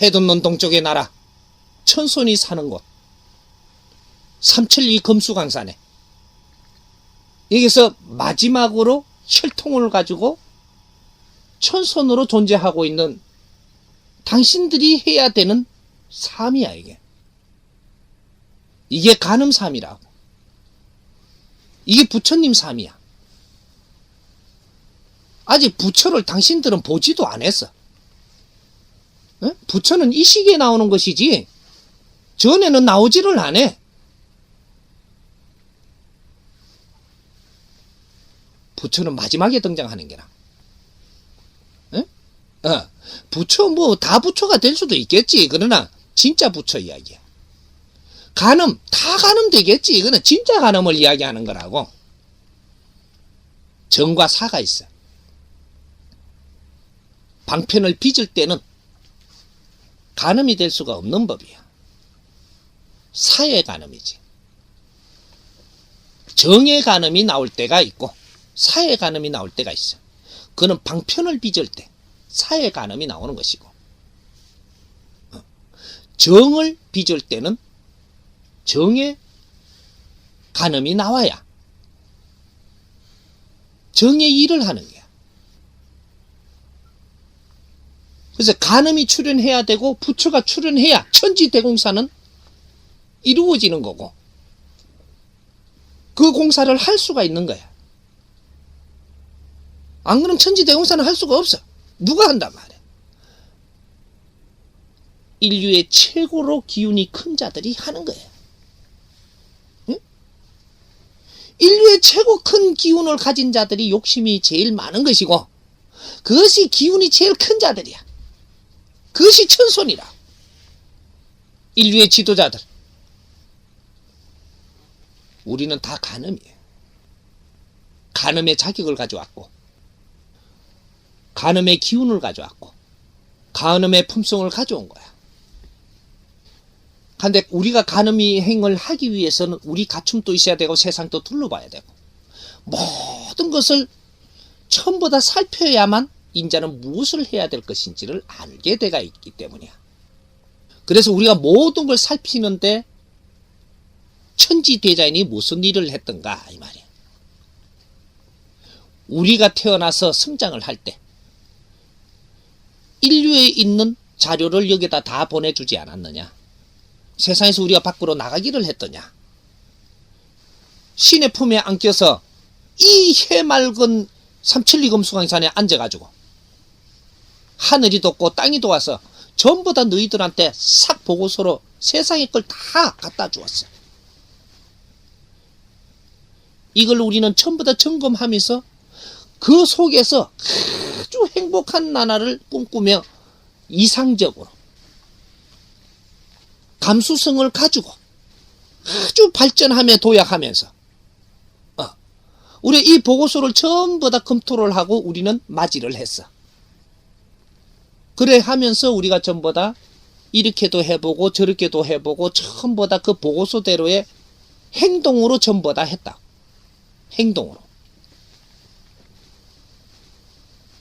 해돋는 동쪽의 나라. 천손이 사는 곳. 삼천리 금수강산에. 여기서 마지막으로 혈통을 가지고 천손으로 존재하고 있는 당신들이 해야 되는 삶이야 이게. 이게 간음삼이라고. 이게 부처님 삶이야. 아직 부처를 당신들은 보지도 안 했어 어? 부처는 이 시기에 나오는 것이지 전에는 나오지를 않아. 부처는 마지막에 등장하는 게라 어? 어, 부처 뭐 다 부처가 될 수도 있겠지. 그러나 진짜 부처 이야기야. 간음 다 간음 되겠지. 이거는 진짜 간음을 이야기하는 거라고. 정과 사가 있어. 방편을 빚을 때는 간음이 될 수가 없는 법이야 사의 간음이지 정의 간음이 나올 때가 있고 사의 간음이 나올 때가 있어 그는 방편을 빚을 때 사의 간음이 나오는 것이고 어. 정을 빚을 때는 정의 간음이 나와야 정의 일을 하는 거야. 그래서 간음이 출현해야 되고 부처가 출현해야 천지대공사는 이루어지는 거고 그 공사를 할 수가 있는 거야. 안 그러면 천지대공사는 할 수가 없어. 누가 한단 말이야. 인류의 최고로 기운이 큰 자들이 하는 거예요. 응? 인류의 최고 큰 기운을 가진 자들이 욕심이 제일 많은 것이고 그것이 기운이 제일 큰 자들이야. 그것이 천손이라. 인류의 지도자들. 우리는 다 간음이에요. 간음의 자격을 가져왔고 간음의 기운을 가져왔고 간음의 품성을 가져온 거야. 근데 우리가 간음이 행을 하기 위해서는 우리 갖춤도 있어야 되고 세상도 둘러봐야 되고 모든 것을 처음보다 살펴야만 인자는 무엇을 해야 될 것인지를 알게 돼가 있기 때문이야. 그래서 우리가 모든 걸 살피는데 천지 대자인이 무슨 일을 했던가 이 말이야. 우리가 태어나서 성장을 할 때 인류에 있는 자료를 여기다 다 보내주지 않았느냐? 세상에서 우리가 밖으로 나가기를 했더냐? 신의 품에 안겨서 이 해맑은 삼천리 금수강산에 앉아가지고 하늘이 돋고 땅이 도와서 전부 다 너희들한테 싹 보고서로 세상의 걸 다 갖다 주었어. 이걸 우리는 전부 다 점검하면서 그 속에서 아주 행복한 나라를 꿈꾸며 이상적으로 감수성을 가지고 아주 발전하며 도약하면서 어, 우리 이 보고서를 전부 다 검토를 하고 우리는 맞이를 했어. 그래 하면서 우리가 전부 다 이렇게도 해보고 저렇게도 해보고 전부 다 그 보고서대로의 행동으로 전부 다 했다. 행동으로.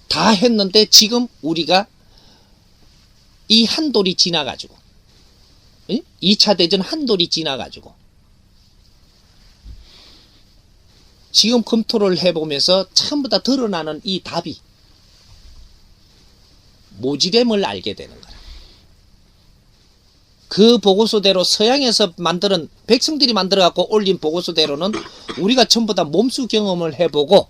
다 했는데 지금 우리가 이 한돌이 지나가지고 2차 대전 한돌이 지나가지고 지금 검토를 해보면서 전부 다 드러나는 이 답이 모지됨을 알게 되는 거라. 그 보고서대로 서양에서 만드는 백성들이 만들어 갖고 올린 보고서대로는 우리가 전부 다 몸수 경험을 해보고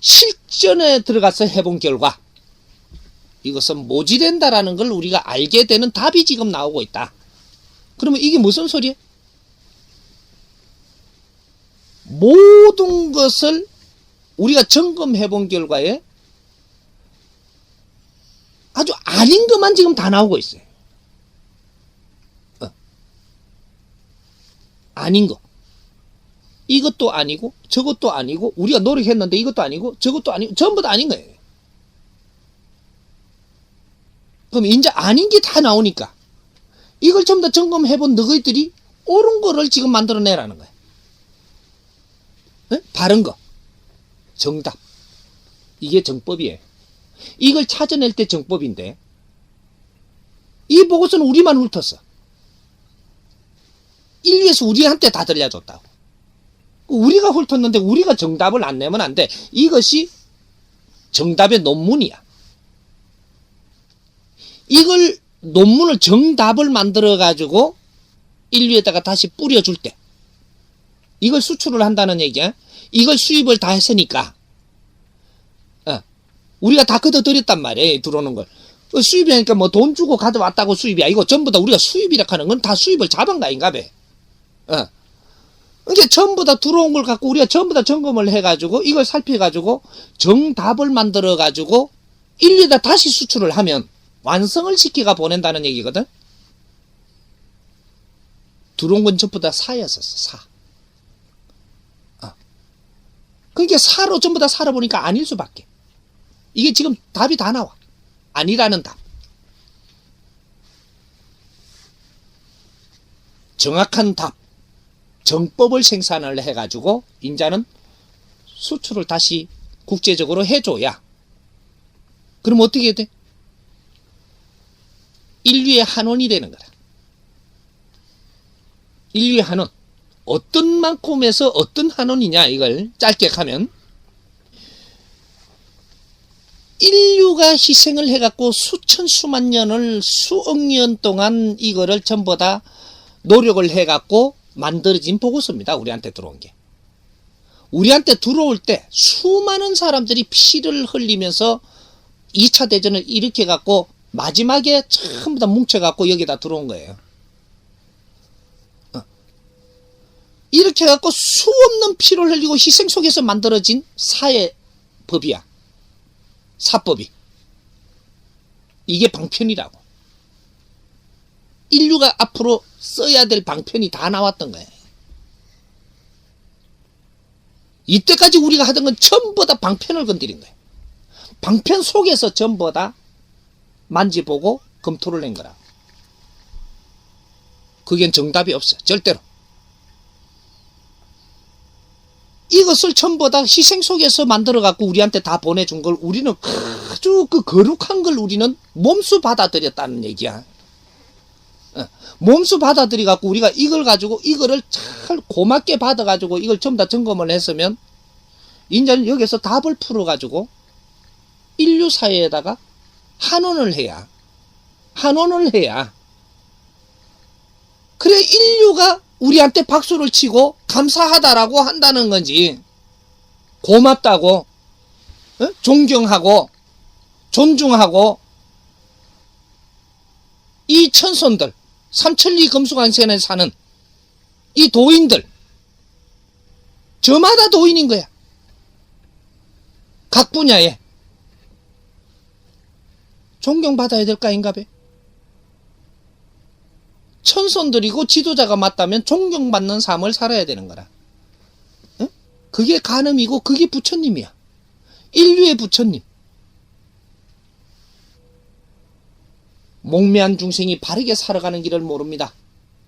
실전에 들어가서 해본 결과 이것은 모지된다라는 걸 우리가 알게 되는 답이 지금 나오고 있다. 그러면 이게 무슨 소리야? 모든 것을 우리가 점검해 본 결과에 아주 아닌 것만 지금 다 나오고 있어요. 어. 아닌 거. 이것도 아니고 저것도 아니고 우리가 노력했는데 이것도 아니고 저것도 아니고 전부 다 아닌 거예요. 그럼 이제 아닌 게 다 나오니까 이걸 전부 다 점검해 본 너희들이 옳은 거를 지금 만들어내라는 거야. 에? 바른 거. 정답. 이게 정법이에요. 이걸 찾아낼 때 정법인데 이 보고서는 우리만 훑었어. 인류에서 우리한테 다 들려줬다고. 우리가 훑었는데 우리가 정답을 안 내면 안 돼. 이것이 정답의 논문이야. 이걸 논문을 정답을 만들어 가지고 인류에다가 다시 뿌려줄 때 이걸 수출을 한다는 얘기야. 이걸 수입을 다 했으니까 어, 우리가 다 걷어들였단 말이야. 들어오는 걸. 어, 수입이니까 뭐 돈 주고 가져왔다고 수입이 아니고 전부 다 우리가 수입이라 하는 건 다 수입을 잡은 거 아닌가 봐. 어. 이게 전부 다 들어온 걸 갖고 우리가 전부 다 점검을 해가지고 이걸 살펴가지고 정답을 만들어가지고 인류에다 다시 수출을 하면 완성을 시키가 보낸다는 얘기거든. 들어온 건 전부 다 사였었어, 사. 어. 그러니까 사로 전부 다 살아보니까 아닐 수밖에. 이게 지금 답이 다 나와. 아니라는 답. 정확한 답. 정법을 생산을 해가지고 인자는 수출을 다시 국제적으로 해줘야. 그럼 어떻게 돼? 인류의 한원이 되는 거라. 인류의 한원. 어떤 만큼에서 어떤 한원이냐, 이걸 짧게 하면. 인류가 희생을 해갖고 수천, 수만 년을 수억 년 동안 이거를 전부 다 노력을 해갖고 만들어진 보고서입니다. 우리한테 들어온 게. 우리한테 들어올 때 수많은 사람들이 피를 흘리면서 2차 대전을 일으켜 갖고 마지막에 전부 다 뭉쳐 갖고 여기다 들어온 거예요. 어. 이렇게 갖고 수 없는 피를 흘리고 희생 속에서 만들어진 사회법이야. 사법이. 이게 방편이라고. 인류가 앞으로 써야 될 방편이 다 나왔던 거예요. 이때까지 우리가 하던 건 전부 다 방편을 건드린 거예요. 방편 속에서 전부 다 만지보고 검토를 낸 거라. 그겐 정답이 없어. 절대로. 이것을 전부 다 희생 속에서 만들어 갖고 우리한테 다 보내준 걸 우리는 아주 그 거룩한 걸 우리는 몸수 받아들였다는 얘기야. 어, 몸수 받아들이 갖고 우리가 이걸 가지고 이거를 잘 고맙게 받아 가지고 이걸 전부 다 점검을 했으면 이제는 여기서 답을 풀어 가지고 인류 사회에다가 한원을 해야 한원을 해야 그래 인류가 우리한테 박수를 치고 감사하다라고 한다는 건지 고맙다고 어? 존경하고 존중하고 이 천손들 삼천리 금수관세에 사는 이 도인들 저마다 도인인 거야. 각 분야에. 존경받아야 될거 아닌가 봐 천손들이고 지도자가 맞다면 존경받는 삶을 살아야 되는 거라. 응? 그게 간음이고 그게 부처님이야. 인류의 부처님. 목매한 중생이 바르게 살아가는 길을 모릅니다.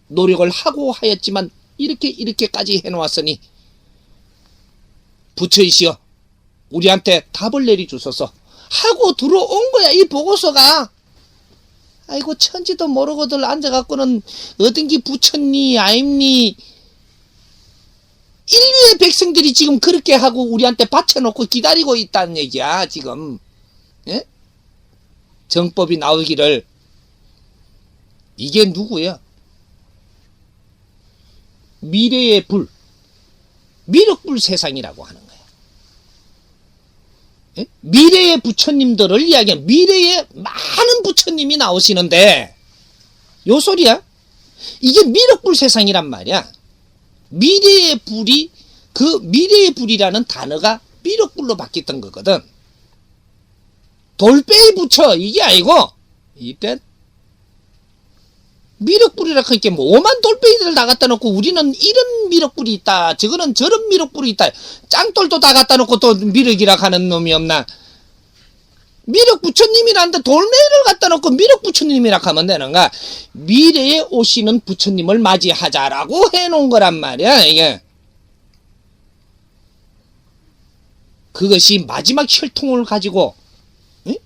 노력을 하고 하였지만 이렇게 이렇게까지 해놓았으니 부처이시여 우리한테 답을 내리주소서 하고 들어온 거야 이 보고서가 아이고 천지도 모르고들 앉아갖고는 어딘기 부처니 아임니 인류의 백성들이 지금 그렇게 하고 우리한테 받쳐놓고 기다리고 있다는 얘기야 지금 예? 정법이 나오기를 이게 누구야? 미래의 불 미륵불 세상이라고 하는 거야 예? 미래의 부처님들을 이야기한 미래의 많은 부처님이 나오시는데 요 소리야? 이게 미륵불 세상이란 말이야. 미래의 불이 그 미래의 불이라는 단어가 미륵불로 바뀌었던 거거든. 돌배의 부처 이게 아니고 이때 미륵불이라 그러니까 뭐 오만 돌배이들 다 갖다 놓고 우리는 이런 미륵불이 있다 저거는 저런 미륵불이 있다 짱돌도 다 갖다 놓고 또 미륵이라 하는 놈이 없나 미륵 부처님이란데 돌멩이를 갖다 놓고 미륵 부처님이라 하면 되는가 미래에 오시는 부처님을 맞이하자라고 해놓은 거란 말이야 이게 그것이 마지막 혈통을 가지고 응?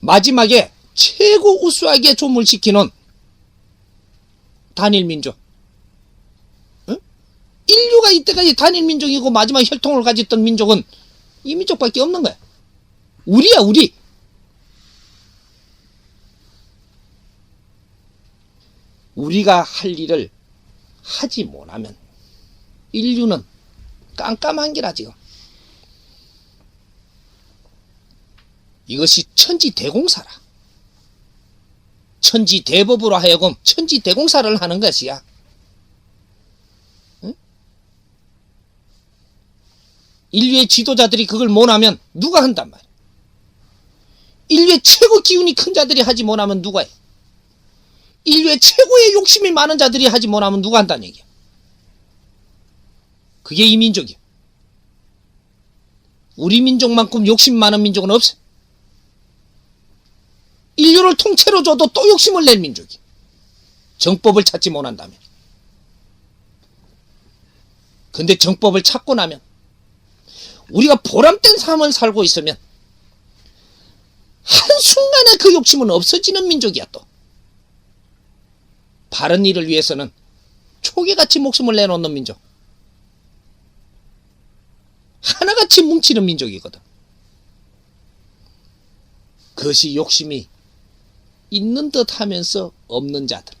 마지막에 최고 우수하게 조물시키는 단일 민족. 응? 인류가 이때까지 단일 민족이고 마지막 혈통을 가졌던 민족은 이 민족밖에 없는 거야. 우리야, 우리. 우리가 할 일을 하지 못하면 인류는 깜깜한 게라 지금. 이것이 천지 대공사라. 천지 대법으로 하여금 천지 대공사를 하는 것이야. 응? 인류의 지도자들이 그걸 못하면 누가 한단 말이야. 인류의 최고 기운이 큰 자들이 하지 못하면 누가 해? 인류의 최고의 욕심이 많은 자들이 하지 못하면 누가 한다는 얘기야. 그게 이 민족이야. 우리 민족만큼 욕심 많은 민족은 없어. 인류를 통째로 줘도 또 욕심을 낼 민족이. 정법을 찾지 못한다면. 근데 정법을 찾고 나면 우리가 보람된 삶을 살고 있으면 한순간에 그 욕심은 없어지는 민족이야 또. 바른 일을 위해서는 초계같이 목숨을 내놓는 민족. 하나같이 뭉치는 민족이거든. 그것이 욕심이 있는 듯 하면서 없는 자들.